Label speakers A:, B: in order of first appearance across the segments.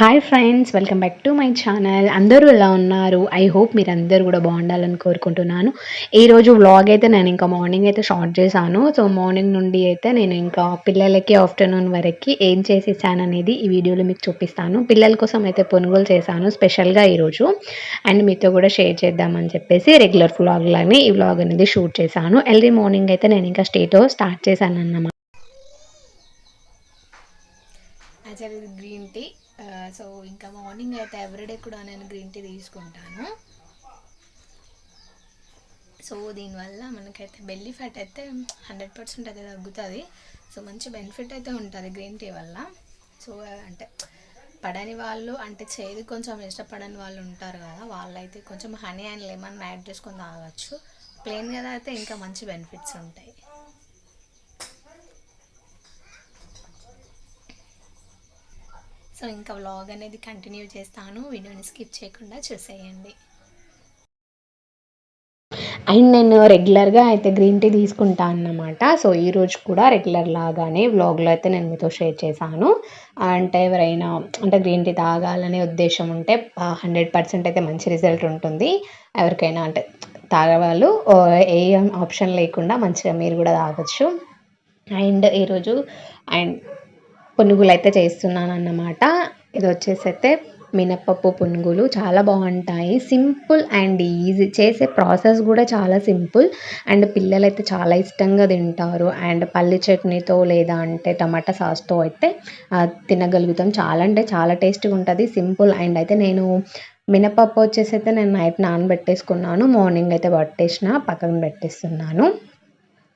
A: Hi friends welcome back to my channel అందరూ ఎలా ఉన్నారు? ఐ హోప్ మీరు అందరూ కూడా బాగుండాలని కోరుకుంటున్నాను. ఈరోజు వ్లాగ్ అయితే నేను ఇంకా మార్నింగ్ అయితే షార్ట్ చేశాను. సో మార్నింగ్ నుండి అయితే నేను ఇంకా పిల్లలకి ఆఫ్టర్నూన్ వరకు ఏం చేసేసాను అనేది ఈ వీడియోలో మీకు చూపిస్తాను. పిల్లల కోసం అయితే కొనుగోలు చేశాను స్పెషల్గా ఈరోజు అండ్ మీతో కూడా షేర్ చేద్దామని చెప్పేసి రెగ్యులర్ వ్లాగ్ ఈ వ్లాగ్ అనేది షూట్ చేశాను. ఎర్లీ మార్నింగ్ అయితే నేను ఇంకా స్టేతో స్టార్ట్ చేశాను అన్నమాట
B: గ్రీన్ టీ Uh, సో ఇంకా మార్నింగ్ అయితే ఎవ్రీడే కూడా నేను గ్రీన్ టీ తీసుకుంటాను. సో దీనివల్ల మనకైతే బెల్లీ ఫ్యాట్ అయితే హండ్రెడ్ పర్సెంట్ అయితే తగ్గుతుంది. సో మంచి బెనిఫిట్ అయితే ఉంటుంది గ్రీన్ టీ వల్ల. సో అంటే పడని వాళ్ళు అంటే చేదు కొంచెం ఇష్టపడని వాళ్ళు ఉంటారు కదా వాళ్ళైతే కొంచెం హనీ అండ్ లెమన్ యాడ్ చేసుకొని తాగొచ్చు. ప్లెయిన్ కదా అయితే ఇంకా మంచి బెనిఫిట్స్ ఉంటాయి. సో ఇంకా వ్లాగ్ అనేది కంటిన్యూ చేస్తాను. వీడియోని స్కిప్ చేయకుండా చూసేయండి.
A: అండ్ నేను రెగ్యులర్గా అయితే గ్రీన్ టీ తీసుకుంటా అన్నమాట. సో ఈరోజు కూడా రెగ్యులర్ లాగానే వ్లాగ్లో అయితే నేను మీతో షేర్ చేశాను. అంటే ఎవరైనా అంటే గ్రీన్ టీ తాగాలనే ఉద్దేశం ఉంటే హండ్రెడ్ పర్సెంట్ అయితే మంచి రిజల్ట్ ఉంటుంది. ఎవరికైనా అంటే తాగేవాళ్ళు ఏ ఆప్షన్ లేకుండా మంచిగా మీరు కూడా తాగొచ్చు. అండ్ ఈరోజు అండ్ పునుగులు అయితే చేస్తున్నాను అన్నమాట ఇది వచ్చేసి అయితే మినప్పప్పు పునుగులు చాలా బాగుంటాయి. సింపుల్ అండ్ ఈజీ చేసే ప్రాసెస్ కూడా చాలా సింపుల్. అండ్ పిల్లలు అయితే చాలా ఇష్టంగా తింటారు. అండ్ పల్లి చట్నీతో లేదా అంటే టమాటా సాస్తో అయితే తినగలుగుతాం. చాలా అంటే చాలా టేస్టీగా ఉంటుంది. సింపుల్ అండ్ అయితే నేను మినపప్పు వచ్చేసి అయితే నేను నైట్ నానబెట్టేసుకున్నాను. మార్నింగ్ అయితే పట్టేసిన పక్కన పెట్టేస్తున్నాను.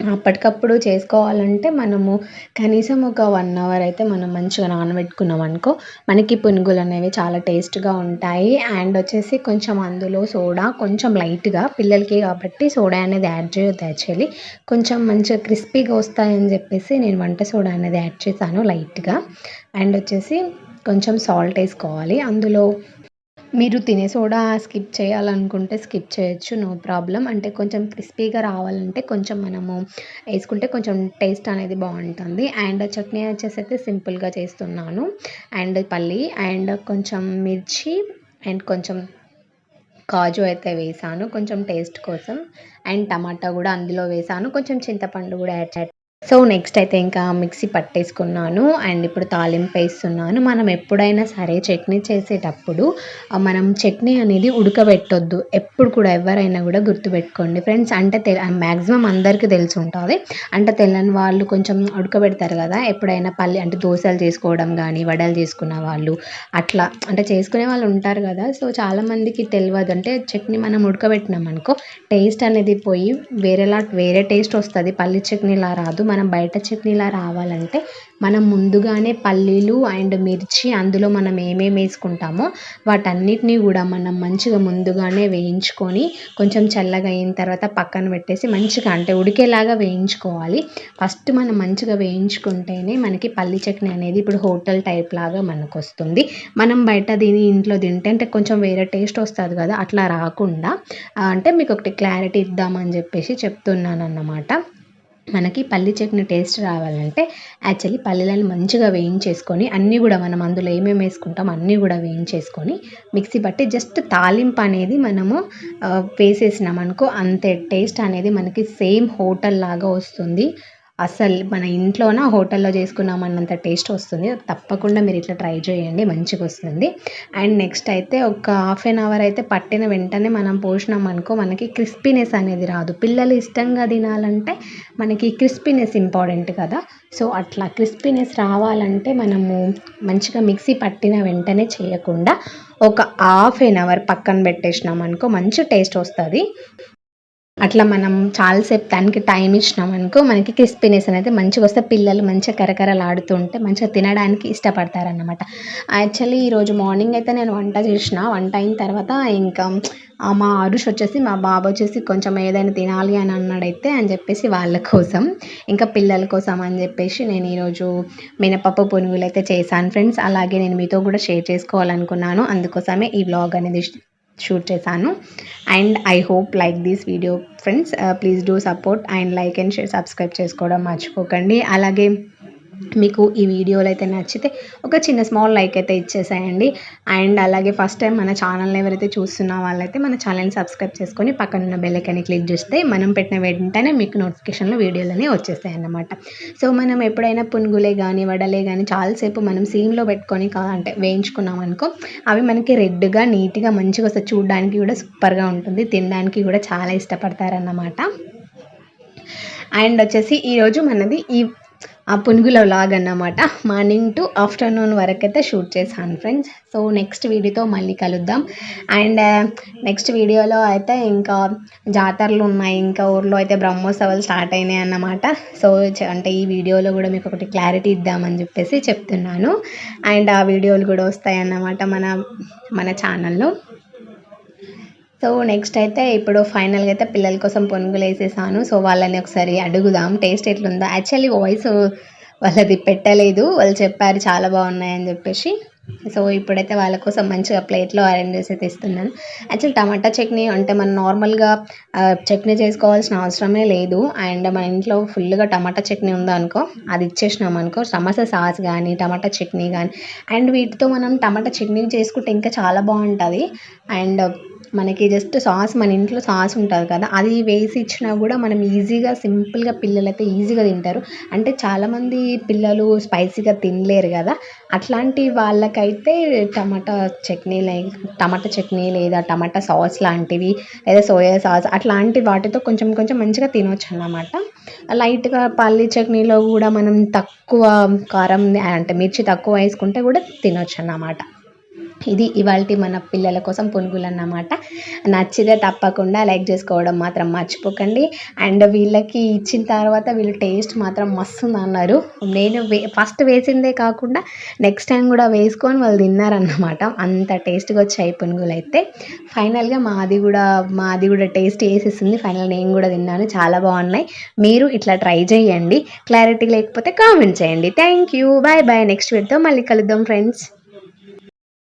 A: అప్పటికప్పుడు చేసుకోవాలంటే మనము కనీసం ఒక వన్ అవర్ అయితే మనం మంచిగా నానబెట్టుకున్నాం అనుకో మనకి పునుగులు అనేవి చాలా టేస్ట్గా ఉంటాయి. అండ్ వచ్చేసి కొంచెం అందులో సోడా కొంచెం లైట్గా పిల్లలకి కాబట్టి సోడా అనేది యాడ్ చేయొద్దు యాక్చువల్లీ కొంచెం మంచిగా క్రిస్పీగా వస్తాయని చెప్పేసి నేను వంట సోడా అనేది యాడ్ చేశాను లైట్గా. అండ్ వచ్చేసి కొంచెం సాల్ట్ వేసుకోవాలి. అందులో మీరు తినే సోడా స్కిప్ చేయాలనుకుంటే స్కిప్ చేయొచ్చు నో ప్రాబ్లం. అంటే కొంచెం క్రిస్పీగా రావాలంటే కొంచెం మనము వేసుకుంటే కొంచెం టేస్ట్ అనేది బాగుంటుంది. అండ్ చట్నీ వచ్చేసి అయితే సింపుల్గా చేస్తున్నాను. అండ్ పల్లి అండ్ కొంచెం మిర్చి అండ్ కొంచెం కాజు అయితే వేసాను. కొంచెం టేస్ట్ కోసం. అండ్ టమాటా కూడా అందులో వేసాను. కొంచెం చింతపండు కూడా యాడ్ సో నెక్స్ట్ అయితే ఇంకా మిక్సీ పట్టేసుకున్నాను. అండ్ ఇప్పుడు తాలింపు వేస్తున్నాను. మనం ఎప్పుడైనా సరే చట్నీ చేసేటప్పుడు మనం చట్నీ అనేది ఉడకబెట్టొద్దు. ఎప్పుడు కూడా ఎవరైనా కూడా గుర్తుపెట్టుకోండి. ఫ్రెండ్స్ అంటే తె మ్యాక్సిమం అందరికీ తెలిసి ఉంటుంది. అంటే తెల్లని వాళ్ళు కొంచెం ఉడకబెడతారు కదా. ఎప్పుడైనా పల్లి అంటే దోశలు చేసుకోవడం కానీ వడలు చేసుకున్న వాళ్ళు అట్లా అంటే చేసుకునే వాళ్ళు ఉంటారు కదా. సో చాలామందికి తెలియదు. అంటే చట్నీ మనం ఉడకబెట్టినాం అనుకో టేస్ట్ అనేది పోయి వేరేలా వేరే టేస్ట్ వస్తుంది. పల్లి చట్నీలా రాదు. మనం బయట చట్నీలా రావాలంటే మనం ముందుగానే పల్లీలు అండ్ మిర్చి అందులో మనం ఏమేమి వేసుకుంటామో వాటన్నిటిని కూడా మనం మంచిగా ముందుగానే వేయించుకొని కొంచెం చల్లగా అయిన తర్వాత పక్కన పెట్టేసి మంచిగా అంటే ఉడికేలాగా వేయించుకోవాలి. ఫస్ట్ మనం మంచిగా వేయించుకుంటేనే మనకి పల్లి చట్నీ అనేది ఇప్పుడు హోటల్ టైప్ లాగా మనకు వస్తుంది మనం బయట దీని ఇంట్లో తింటే అంటే కొంచెం వేరే టేస్ట్ వస్తుంది కదా అట్లా రాకుండా అంటే మీకు ఒకటి క్లారిటీ ఇద్దామని చెప్పేసి చెప్తున్నాను అన్నమాట మనకి పల్లి చట్నీ టేస్ట్ రావాలంటే యాక్చువల్లీ పల్లీలను మంచిగా వేయించేసుకొని అన్నీ కూడా మనం అందులో ఏమేమి వేసుకుంటాం అన్నీ కూడా వేయించేసుకొని మిక్సీ పట్టి జస్ట్ తాలింపు అనేది మనము వేసేసినాం అనుకో అంతే టేస్ట్ అనేది మనకి సేమ్ హోటల్ లాగా వస్తుంది. అసలు మన ఇంట్లోన హోటల్లో చేసుకున్నామన్నంత టేస్ట్ వస్తుంది. తప్పకుండా మీరు ఇట్లా ట్రై చేయండి మంచిగా వస్తుంది. అండ్ నెక్స్ట్ అయితే ఒక హాఫ్ అన్ అవర్ అయితే పట్టిన వెంటనే మనం పోసినాం అనుకో మనకి క్రిస్పీనెస్ అనేది రాదు. పిల్లలు ఇష్టంగా తినాలంటే మనకి క్రిస్పీనెస్ ఇంపార్టెంట్ కదా. సో అట్లా క్రిస్పీనెస్ రావాలంటే మనము మంచిగా మిక్సీ పట్టిన వెంటనే చేయకుండా ఒక హాఫ్ ఎన్ అవర్ పక్కన పెట్టేసినాం అనుకో మంచి టేస్ట్ వస్తుంది. అట్లా మనం చాలాసేపు దానికి టైం ఇచ్చినాం అనుకో మనకి క్రిస్పీనెస్ అనేది మంచిగా వస్తే పిల్లలు మంచిగా కరకరలాడుతూ ఉంటే మంచిగా తినడానికి ఇష్టపడతారన్నమాట. యాక్చువల్లీ ఈరోజు మార్నింగ్ అయితే నేను వంట చేసిన. వంట అయిన తర్వాత ఇంకా మా అరుష్ వచ్చేసి మా బాబు వచ్చేసి కొంచెం ఏదైనా తినాలి అని అన్నాడైతే అని చెప్పేసి వాళ్ళ కోసం ఇంకా పిల్లల కోసం అని చెప్పేసి నేను ఈరోజు మినపప్పు పునుగులు అయితే చేశాను. ఫ్రెండ్స్ అలాగే నేను మీతో కూడా షేర్ చేసుకోవాలనుకున్నాను. అందుకోసమే ఈ బ్లాగ్ అనేది షూట్ చేశాను. And I hope like this video friends please do support and like and share subscribe చేసుకోవడం మర్చిపోకండి. అలాగే మీకు ఈ వీడియోలు అయితే నచ్చితే ఒక చిన్న స్మాల్ లైక్ అయితే ఇచ్చేసేయండి. అండ్ అలాగే ఫస్ట్ టైం మన ఛానల్ని ఎవరైతే చూస్తున్న వాళ్ళైతే మన ఛానల్ని సబ్స్క్రైబ్ చేసుకొని పక్కన ఉన్న బెల్ క్లిక్ చేస్తే మనం పెట్టిన వెంటనే మీకు నోటిఫికేషన్లో వీడియోలనే వచ్చేస్తాయి అన్నమాట సో మనం ఎప్పుడైనా పునుగులే కానీ వడలే కానీ చాలాసేపు మనం సీమ్లో పెట్టుకొని అంటే వేయించుకున్నాం అనుకో అవి మనకి రెడ్గా నీట్గా మంచిగా వస్తాయి చూడడానికి కూడా సూపర్గా ఉంటుంది. తినడానికి కూడా చాలా ఇష్టపడతారన్నమాట. అండ్ వచ్చేసి ఈరోజు మనది ఈ ఆ పునుగుల వ్లాగ్ అన్నమాట. మార్నింగ్ టు ఆఫ్టర్నూన్ వరకు అయితే షూట్ చేశాను ఫ్రెండ్స్. సో నెక్స్ట్ వీడియోతో మళ్ళీ కలుద్దాం. అండ్ నెక్స్ట్ వీడియోలో అయితే ఇంకా జాతరలు ఉన్నాయి. ఇంకా ఊర్లో అయితే బ్రహ్మోత్సవాలు స్టార్ట్ అయినాయి అన్నమాట. సో అంటే ఈ వీడియోలో కూడా మీకు ఒకటి క్లారిటీ ఇద్దామని చెప్పేసి చెప్తున్నాను. అండ్ ఆ వీడియోలు కూడా వస్తాయి అన్నమాట మన మన ఛానల్లో సో నెక్స్ట్ అయితే ఇప్పుడు ఫైనల్గా అయితే పిల్లల కోసం పునుగులు వేసేసాను. సో వాళ్ళని ఒకసారి అడుగుదాం. టేస్ట్ ఎట్లుందో. యాక్చువల్లీ వాయిస్ వాళ్ళది పెట్టలేదు. వాళ్ళు చెప్పారు చాలా బాగున్నాయని చెప్పేసి. సో ఇప్పుడైతే వాళ్ళ కోసం మంచిగా ప్లేట్లో అరేంజ్ చేసి తెస్తున్నాను యాక్చువల్ టమాటా చట్నీ అంటే మనం నార్మల్గా చట్నీ చేసుకోవాల్సిన అవసరమే లేదు. అండ్ మన ఇంట్లో ఫుల్గా టమాటా చట్నీ ఉందనుకో అది ఇచ్చేసినాం అనుకో సమోసా సాస్ కానీ టమాటా చట్నీ కానీ అండ్ వీటితో మనం టమాటా చట్నీ చేసుకుంటే ఇంకా చాలా బాగుంటుంది. అండ్ మనకి జస్ట్ సాస్ మన ఇంట్లో సాస్ ఉంటుంది కదా అది వేసి ఇచ్చినా కూడా మనం ఈజీగా సింపుల్గా పిల్లలు అయితే ఈజీగా తింటారు. అంటే చాలామంది పిల్లలు స్పైసీగా తినలేరు కదా అట్లాంటి వాళ్ళకైతే tomato chutney like tomato chutney లేదా టమాటా సాస్ లాంటివి లేదా సోయా సాస్ అట్లాంటి వాటితో కొంచెం కొంచెం మంచిగా తినొచ్చు అన్నమాట. లైట్గా పల్లి చట్నీలో కూడా మనం తక్కువ కారం అంటే మిర్చి తక్కువ వేసుకుంటే కూడా తినొచ్చు అన్నమాట. ఇది ఇవాళ మన పిల్లల కోసం పునుగులు అన్నమాట నచ్చితే తప్పకుండా లైక్ చేసుకోవడం మాత్రం మర్చిపోకండి. అండ్ వీళ్ళకి ఇచ్చిన తర్వాత వీళ్ళు టేస్ట్ మాత్రం మస్తు అన్నారు నేను వే ఫస్ట్ వేసిందే కాకుండా నెక్స్ట్ టైం కూడా వేసుకొని వాళ్ళు తిన్నారన్నమాట. అంత టేస్ట్గా వచ్చాయి పునుగులు అయితే ఫైనల్గా మాది కూడా మాది కూడా టేస్ట్ వేసేసింది ఫైనల్ నేను కూడా తిన్నాను. చాలా బాగున్నాయి. మీరు ఇట్లా ట్రై చేయండి. క్లారిటీ లేకపోతే కామెంట్ చేయండి. Thank you. Bye bye. Next వీడితో మళ్ళీ కలుద్దాం ఫ్రెండ్స్.